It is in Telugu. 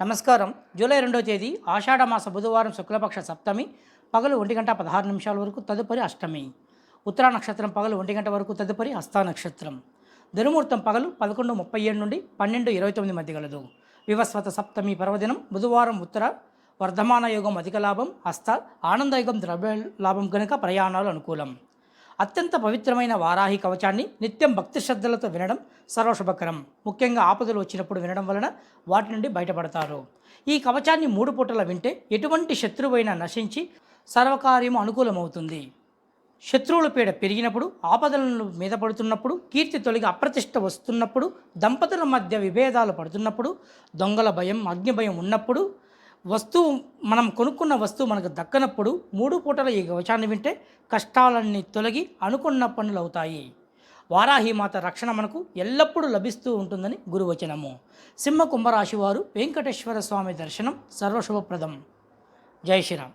నమస్కారం. జూలై రెండో తేదీ ఆషాఢ మాస బుధవారం శుక్లపక్ష సప్తమి పగలు ఒంటి గంట పదహారు నిమిషాల వరకు తదుపరి అష్టమి. ఉత్తరా నక్షత్రం పగలు ఒంటి గంట వరకు తదుపరి హస్తా నక్షత్రం. ధనుమూర్తం పగలు పదకొండు ముప్పై ఏడు నుండి పన్నెండు ఇరవై తొమ్మిది మధ్య గలదు. వివస్వత సప్తమి పర్వదినం బుధవారం ఉత్తర వర్ధమాన యోగం అధిక లాభం హస్త ఆనందయుగం ద్రవ్య లాభం కనుక ప్రయాణాలు అనుకూలం. అత్యంత పవిత్రమైన వారాహి కవచాన్ని నిత్యం భక్తి శ్రద్ధలతో వినడం సర్వశుభకరం. ముఖ్యంగా ఆపదలు వచ్చినప్పుడు వినడం వలన వాటి నుండి బయటపడతారు. ఈ కవచాన్ని మూడు పూటల వింటే ఎటువంటి శత్రువైనా నశించి సర్వకార్యము అనుకూలమవుతుంది. శత్రువుల పీడ పెరిగినప్పుడు ఆపదలను మీద పడుతున్నప్పుడు కీర్తి తొలగి అప్రతిష్ట వస్తున్నప్పుడు దంపతుల మధ్య విభేదాలు పడుతున్నప్పుడు దొంగల భయం అగ్ని భయం ఉన్నప్పుడు వస్తువు మనం కొనుక్కున్న వస్తువు మనకు దక్కనప్పుడు మూడు పూటల ఈ కవచాన్ని వింటే కష్టాలన్నీ తొలగి అనుకున్న పనులు అవుతాయి. వారాహిమాత రక్షణ మనకు ఎల్లప్పుడూ లభిస్తూ ఉంటుందని గురువచనము. సింహ కుంభరాశి వారు వెంకటేశ్వర స్వామి దర్శనం సర్వశుభప్రదం. జై శ్రీరామ్.